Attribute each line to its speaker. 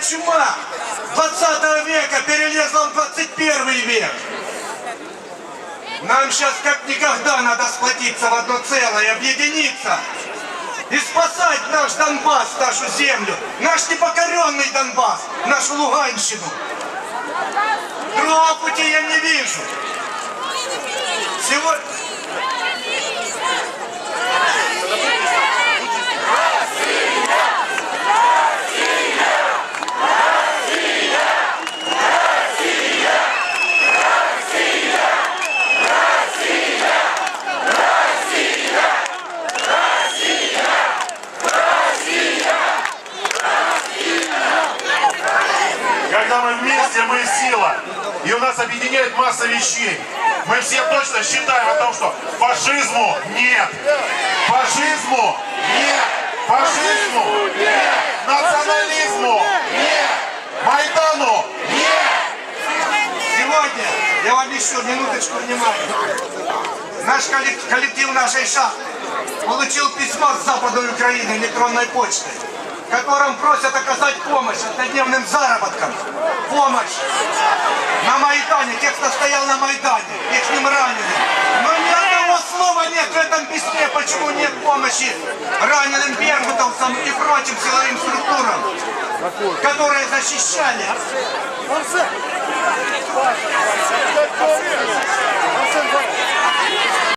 Speaker 1: чума 20 века перелезла в 21 век. Нам сейчас как никогда надо сплотиться в одно целое, объединиться и спасать наш Донбасс, нашу землю, наш непокоренный Донбасс, нашу Луганщину. Другого пути я не вижу. Сегодня...
Speaker 2: Когда мы вместе, мы сила. И у нас объединяет масса вещей. Мы все точно считаем о том, что фашизму нет. Фашизму нет. Фашизму нет. Национализму нет. Майдану нет.
Speaker 1: Сегодня, я вам еще минуточку внимания. Наш коллек- коллектив нашей шахты получил письмо с запада Украины электронной почтой, в котором просят оказать помощь однодневным заработкам. Помощь на Майдане, тех, кто стоял на Майдане, их ним раненым. Но ни одного слова нет в этом письме, почему нет помощи раненым беркутовцам и прочим силовым структурам, которые защищали